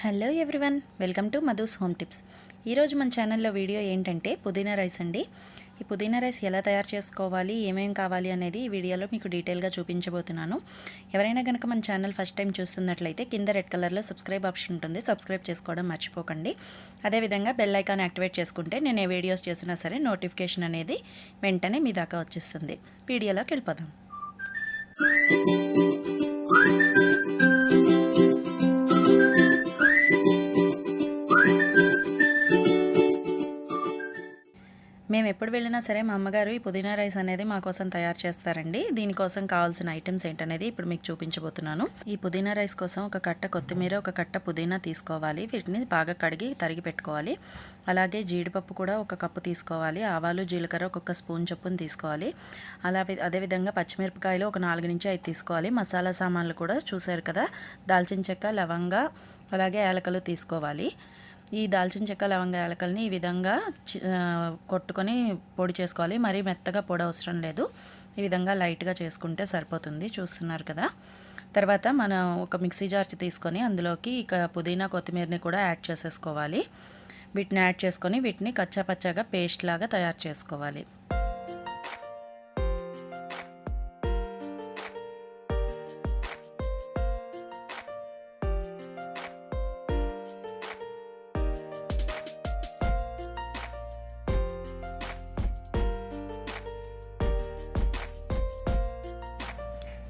Hello everyone welcome to Madhu's home tips. ఈరోజు మన ఛానల్లో వీడియో ఏంటంటే పుదీనా రైస్ అండి. ఈ పుదీనా రైస్ ఎలా తయారు చేసుకోవాలి ఏమేమి కావాలి అనేది ఈ వీడియోలో మీకు డీటెయిల్గా చూపించబోతున్నాను. ఎవరైనా కనుక మన ఛానల్ ఫస్ట్ టైం చూస్తున్నట్లయితే కింద రెడ్ కలర్లో సబ్స్క్రైబ్ ఆప్షన్ ఉంటుంది. సబ్స్క్రైబ్ చేసుకోవడం మర్చిపోకండి. అదేవిధంగా బెల్ ఐకాన్ యాక్టివేట్ చేసుకుంటే నేను ఏ వీడియోస్ చేసినా సరే నోటిఫికేషన్ అనేది వెంటనే మీ దాకా వచ్చేస్తుంది. వీడియోలోకి వెళ్ళిపోదాం. ఎప్పుడు వెళ్ళినా సరే మా అమ్మగారు ఈ పుదీనా రైస్ అనేది మా కోసం తయారు చేస్తారండి. దీనికోసం కావాల్సిన ఐటమ్స్ ఏంటనేది ఇప్పుడు మీకు చూపించబోతున్నాను. ఈ పుదీనా రైస్ కోసం ఒక కట్ట కొత్తిమీర ఒక కట్ట పుదీనా తీసుకోవాలి. వీటిని బాగా కడిగి తరిగి పెట్టుకోవాలి. అలాగే జీడిపప్పు కూడా ఒక కప్పు తీసుకోవాలి. ఆవాలు జీలకర్ర ఒక్కొక్క స్పూన్ చొప్పున తీసుకోవాలి. అలా అదేవిధంగా పచ్చిమిరపకాయలు ఒక నాలుగు నుంచి ఐదు తీసుకోవాలి. మసాలా సామాన్లు కూడా చూశారు కదా దాల్చిన చెక్క లవంగా అలాగే యాలకలు తీసుకోవాలి. ఈ దాల్చిన చెక్క లవంగ యాలకల్ని ఈ విధంగా కొట్టుకొని పొడి చేసుకోవాలి. మరీ మెత్తగా పొడి అవసరం లేదు. ఈ విధంగా లైట్గా చేసుకుంటే సరిపోతుంది. చూస్తున్నారు కదా. తర్వాత మనం ఒక మిక్సీ జార్చి తీసుకొని అందులోకి ఇక పుదీనా కొత్తిమీరని కూడా యాడ్ చేసేసుకోవాలి. వీటిని యాడ్ చేసుకొని వీటిని కచ్చాపచ్చాగా పేస్ట్ లాగా తయారు చేసుకోవాలి.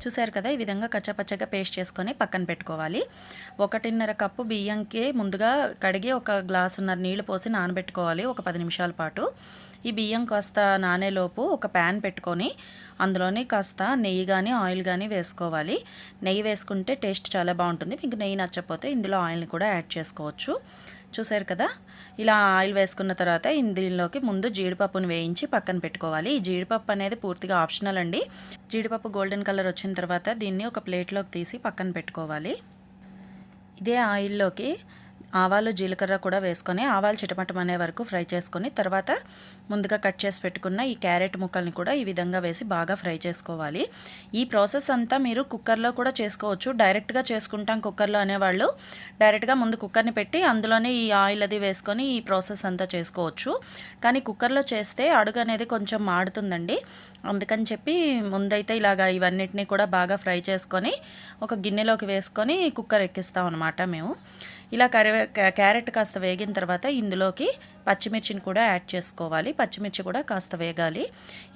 చూసారు కదా ఈ విధంగా కచ్చపచ్చగా పేస్ట్ చేసుకొని పక్కన పెట్టుకోవాలి. ఒకటిన్నర కప్పు బియ్యంకి ముందుగా కడిగి ఒక గ్లాసున్నర నీళ్ళు పోసి నానబెట్టుకోవాలి ఒక పది నిమిషాల పాటు. ఈ బియ్యం కాస్త నానేలోపు ఒక ప్యాన్ పెట్టుకొని అందులోని కాస్త నెయ్యి కానీ ఆయిల్ కానీ వేసుకోవాలి. నెయ్యి వేసుకుంటే టేస్ట్ చాలా బాగుంటుంది. మీకు నెయ్యి నచ్చకపోతే ఇందులో ఆయిల్ని కూడా యాడ్ చేసుకోవచ్చు. చూసారు కదా ఇలా ఆయిల్ వేసుకున్న తర్వాత దీనిలోకి ముందు జీడిపప్పును వేయించి పక్కన పెట్టుకోవాలి. ఈ జీడిపప్పు అనేది పూర్తిగా ఆప్షనల్ అండి. జీడిపప్పు గోల్డెన్ కలర్ వచ్చిన తర్వాత దీన్ని ఒక ప్లేట్లోకి తీసి పక్కన పెట్టుకోవాలి. ఇదే ఆయిల్లోకి ఆవాలు జీలకర్ర కూడా వేసుకొని ఆవాలు చిటమటం అనే వరకు ఫ్రై చేసుకొని తర్వాత ముందుగా కట్ చేసి పెట్టుకున్న ఈ క్యారెట్ ముక్కల్ని కూడా ఈ విధంగా వేసి బాగా ఫ్రై చేసుకోవాలి. ఈ ప్రాసెస్ అంతా మీరు కుక్కర్లో కూడా చేసుకోవచ్చు. డైరెక్ట్గా చేసుకుంటాం కుక్కర్లో అనేవాళ్ళు. డైరెక్ట్గా ముందు కుక్కర్ని పెట్టి అందులోనే ఈ ఆయిల్ అది వేసుకొని ఈ ప్రాసెస్ అంతా చేసుకోవచ్చు. కానీ కుక్కర్లో చేస్తే అడుగు అనేది కొంచెం మాడుతుందండి. అందుకని చెప్పి ముందైతే ఇలాగా ఇవన్నిటిని కూడా బాగా ఫ్రై చేసుకొని ఒక గిన్నెలోకి వేసుకొని కుక్కర్ ఎక్కిస్తాం అనమాట మేము. ఇలా కరివే క్యారెట్ కాస్త వేగిన తర్వాత ఇందులోకి పచ్చిమిర్చిని కూడా యాడ్ చేసుకోవాలి. పచ్చిమిర్చి కూడా కాస్త వేగాలి.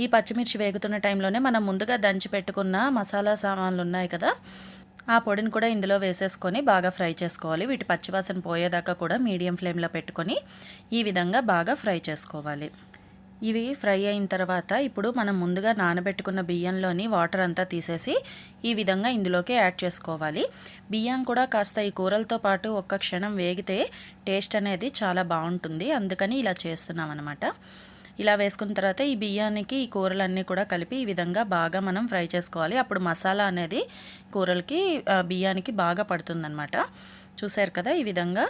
ఈ పచ్చిమిర్చి వేగుతున్న టైంలోనే మనం ముందుగా దంచి పెట్టుకున్న మసాలా సామాన్లు ఉన్నాయి కదా ఆ పొడిని కూడా ఇందులో వేసేసుకొని బాగా ఫ్రై చేసుకోవాలి. వీటి పచ్చివాసన పోయేదాకా కూడా మీడియం ఫ్లేమ్లో పెట్టుకొని ఈ విధంగా బాగా ఫ్రై చేసుకోవాలి. ఇవి ఫ్రై అయిన తర్వాత ఇప్పుడు మనం ముందుగా నానబెట్టుకున్న బియ్యంలోని వాటర్ అంతా తీసేసి ఈ విధంగా ఇందులోకి యాడ్ చేసుకోవాలి. బియ్యం కూడా కాస్త ఈ కూరలతో పాటు ఒక్క క్షణం వేగితే టేస్ట్ అనేది చాలా బాగుంటుంది. అందుకని ఇలా చేస్తున్నాం అనమాట ఇలా వేసుకున్న తర్వాత ఈ బియ్యానికి ఈ కూరలన్నీ కూడా కలిపి ఈ విధంగా బాగా మనం ఫ్రై చేసుకోవాలి. అప్పుడు మసాలా అనేది కూరలకి బియ్యానికి బాగా పడుతుందన్నమాట. చూసారు కదా ఈ విధంగా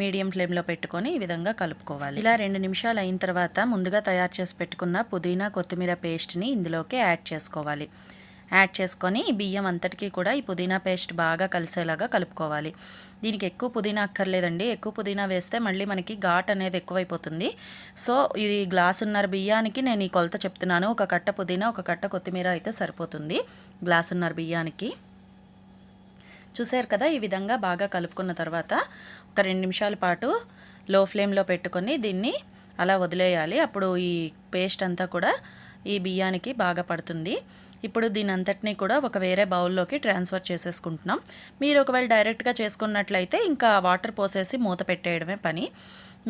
మీడియం ఫ్లేమ్లో పెట్టుకొని ఈ విధంగా కలుపుకోవాలి. ఇలా రెండు నిమిషాలు అయిన తర్వాత ముందుగా తయారు చేసి పెట్టుకున్న పుదీనా కొత్తిమీర పేస్ట్ని ఇందులోకి యాడ్ చేసుకోవాలి. యాడ్ చేసుకొని బియ్యం అంతటికీ కూడా ఈ పుదీనా పేస్ట్ బాగా కలిసేలాగా కలుపుకోవాలి. దీనికి ఎక్కువ పుదీనా అక్కర్లేదండి. ఎక్కువ పుదీనా వేస్తే మళ్ళీ మనకి ఘాట్ అనేది ఎక్కువైపోతుంది. సో ఇది గ్లాసున్నర బియ్యానికి నేను ఈ కొలత చెప్తున్నాను. ఒక కట్ట పుదీనా ఒక కట్ట కొత్తిమీర అయితే సరిపోతుంది. గ్లాసున్నర బియ్యానికి. చూసారు కదా ఈ విధంగా బాగా కలుపుకున్న తర్వాత ఒక రెండు నిమిషాల పాటు లో ఫ్లేమ్లో పెట్టుకొని దీన్ని అలా వదిలేయాలి. అప్పుడు ఈ పేస్ట్ అంతా కూడా ఈ బియ్యానికి బాగా పడుతుంది. ఇప్పుడు దీని అంతటినీ కూడా ఒక వేరే బౌల్లోకి ట్రాన్స్ఫర్ చేసేసుకుంటున్నాం. మీరు ఒకవేళ డైరెక్ట్గా చేసుకున్నట్లయితే ఇంకా వాటర్ పోసేసి మూత పెట్టేయడమే పని.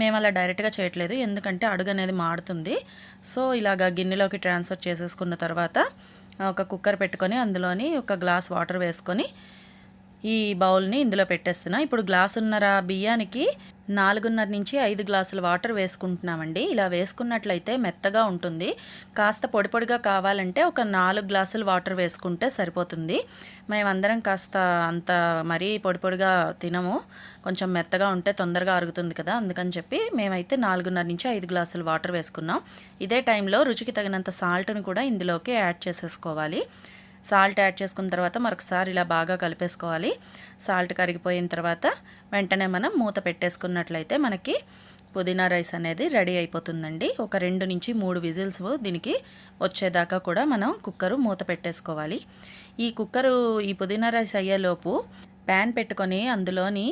మేము అలా డైరెక్ట్గా చేయట్లేదు ఎందుకంటే అడుగు అనేది మాడుతుంది. సో ఇలాగ గిన్నెలోకి ట్రాన్స్ఫర్ చేసేసుకున్న తర్వాత ఒక కుక్కర్ పెట్టుకొని అందులోని ఒక గ్లాస్ వాటర్ వేసుకొని ఈ బౌల్ని ఇందులో పెట్టేస్తున్నా. ఇప్పుడు గ్లాసున్నర బియ్యానికి నాలుగున్నర నుంచి ఐదు గ్లాసుల వాటర్ వేసుకుంటున్నామండి. ఇలా వేసుకున్నట్లయితే మెత్తగా ఉంటుంది. కాస్త పొడి పొడిగా కావాలంటే ఒక నాలుగు గ్లాసులు వాటర్ వేసుకుంటే సరిపోతుంది. మేమందరం కాస్త అంత మరీ పొడి పొడిగా తినము. కొంచెం మెత్తగా ఉంటే తొందరగా అరుగుతుంది కదా అందుకని చెప్పి మేమైతే నాలుగున్నర నుంచి ఐదు గ్లాసులు వాటర్ వేసుకున్నాం. ఇదే టైంలో రుచికి తగినంత సాల్ట్ని కూడా ఇందులోకి యాడ్ చేసేసుకోవాలి. సాల్ట్ యాడ్ చేసుకున్న తర్వాత మరొకసారి ఇలా బాగా కలిపేసుకోవాలి. సాల్ట్ కరిగిపోయిన తర్వాత వెంటనే మనం మూత పెట్టేసుకున్నట్లయితే మనకి పుదీనా రైస్ అనేది రెడీ అయిపోతుందండి. ఒక రెండు నుంచి మూడు విజిల్స్ దీనికి వచ్చేదాకా కూడా మనం కుక్కరు మూత పెట్టేసుకోవాలి. ఈ కుక్కరు ఈ పుదీనా రైస్ అయ్యేలోపు ప్యాన్ పెట్టుకొని అందులోని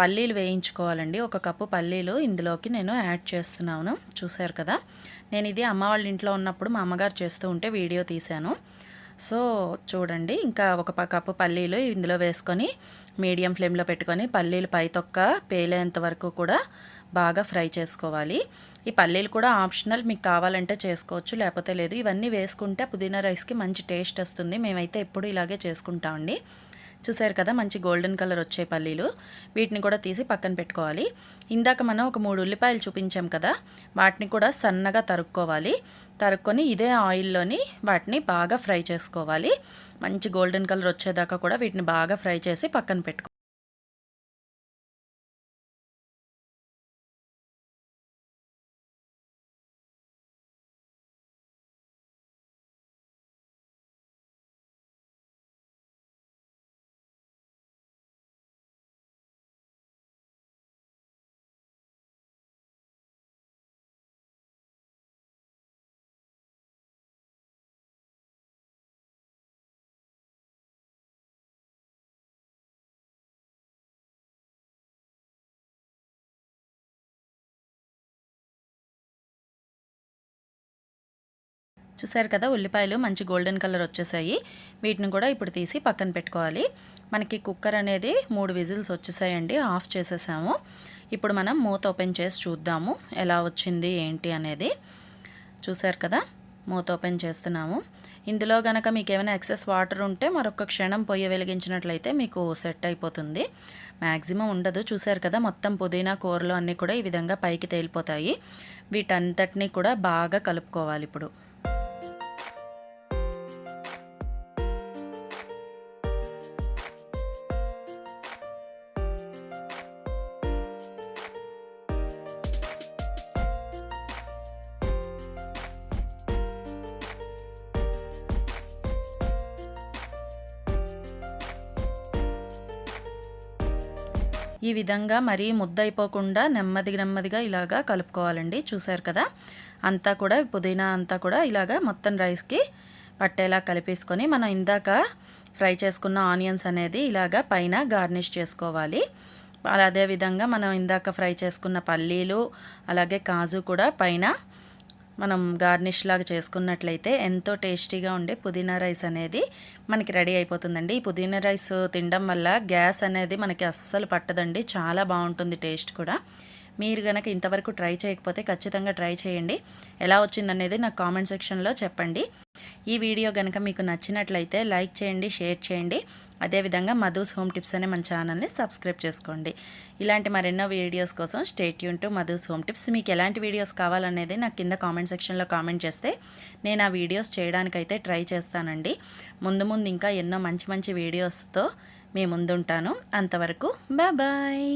పల్లీలు వేయించుకోవాలండి. ఒక కప్పు పల్లీలు ఇందులోకి నేను యాడ్ చేస్తున్నాను. చూశారు కదా? నేను ఇది అమ్మ వాళ్ళ ఇంట్లో ఉన్నప్పుడు మా అమ్మగారు చేస్తూ ఉంటే వీడియో తీశాను. సో చూడండి ఇంకా ఒక కప్పు పల్లీలు ఇందులో వేసుకొని మీడియం ఫ్లేమ్లో పెట్టుకొని పల్లీలు పై తొక్క పేలేంత వరకు కూడా బాగా ఫ్రై చేసుకోవాలి. ఈ పల్లీలు కూడా ఆప్షనల్ మీకు కావాలంటే చేసుకోవచ్చు లేకపోతే లేదు. ఇవన్నీ వేసుకుంటే పుదీనా రైస్కి మంచి టేస్ట్ వస్తుంది. మేమైతే ఎప్పుడు ఇలాగే చేసుకుంటామండి చూసారు కదా మంచి గోల్డెన్ కలర్ వచ్చే పల్లీలు. వీటిని కూడా తీసి పక్కన పెట్టుకోవాలి. ఇందాక మనం ఒక మూడు ఉల్లిపాయలు చూపించాం కదా వాటిని కూడా సన్నగా తరుక్కోవాలి. తరుక్కొని ఇదే ఆయిల్లోని వాటిని బాగా ఫ్రై చేసుకోవాలి. మంచి గోల్డెన్ కలర్ వచ్చేదాకా కూడా వీటిని బాగా ఫ్రై చేసి పక్కన పెట్టుకో చూసారు కదా ఉల్లిపాయలు మంచి గోల్డెన్ కలర్ వచ్చేసాయి. వీటిని కూడా ఇప్పుడు తీసి పక్కన పెట్టుకోవాలి. మనకి కుక్కర్ అనేది మూడు విజిల్స్ వచ్చేసాయండి ఆఫ్ చేసేసాము. ఇప్పుడు మనం మూత ఓపెన్ చేసి చూద్దాము ఎలా వచ్చింది ఏంటి అనేది. చూసారు కదా మూత ఓపెన్ చేస్తున్నాము. ఇందులో కనుక మీకు ఏమైనా ఎక్సెస్ వాటర్ ఉంటే మరొక క్షణం పొయ్యి వెలిగించినట్లయితే మీకు సెట్ అయిపోతుంది. మ్యాక్సిమం ఉండదు. చూసారు కదా మొత్తం పుదీనా కూరలు అన్నీ కూడా ఈ విధంగా పైకి తేలిపోతాయి. వీటంతటినీ కూడా బాగా కలుపుకోవాలి ఇప్పుడు. ఈ విధంగా మరీ ముద్దైపోకుండా నెమ్మది నెమ్మదిగా ఇలాగా కలుపుకోవాలండి. చూసారు కదా? అంతా కూడా పుదీనా అంతా కూడా ఇలాగా మొత్తం రైస్కి పట్టేలా కలిపేసుకొని మనం ఇందాక ఫ్రై చేసుకున్న ఆనియన్స్ అనేది ఇలాగా పైన గార్నిష్ చేసుకోవాలి. అదేవిధంగా మనం ఇందాక ఫ్రై చేసుకున్న పల్లీలు అలాగే కాజు కూడా పైన మనం గార్నిష్ లాగా చేసుకున్నట్లయితే ఎంతో టేస్టీగా ఉండే పుదీనా రైస్ అనేది మనకి రెడీ అయిపోతుందండి. ఈ పుదీనా రైస్ తినడం వల్ల గ్యాస్ అనేది మనకి అస్సలు పట్టదండి. చాలా బాగుంటుంది టేస్ట్ కూడా. మీరు కనుక ఇంతవరకు ట్రై చేయకపోతే ఖచ్చితంగా ట్రై చేయండి. ఎలా వచ్చిందనేది నాకు కామెంట్ సెక్షన్లో చెప్పండి. ఈ వీడియో కనుక మీకు నచ్చినట్లయితే లైక్ చేయండి షేర్ చేయండి. అదేవిధంగా మధుస్ హోమ్ టిప్స్ అనే మన ఛానల్ని సబ్స్క్రైబ్ చేసుకోండి. ఇలాంటి మరెన్నో వీడియోస్ కోసం stay tuned to Madhu's home tips. మీకు ఎలాంటి వీడియోస్ కావాలనేది నాకు కింద కామెంట్ సెక్షన్లో కామెంట్ చేస్తే నేను ఆ వీడియోస్ చేయడానికైతే ట్రై చేస్తానండి. ముందు ముందు ఇంకా ఎన్నో మంచి మంచి వీడియోస్తో మీ ముందుంటాను. అంతవరకు బాయ్.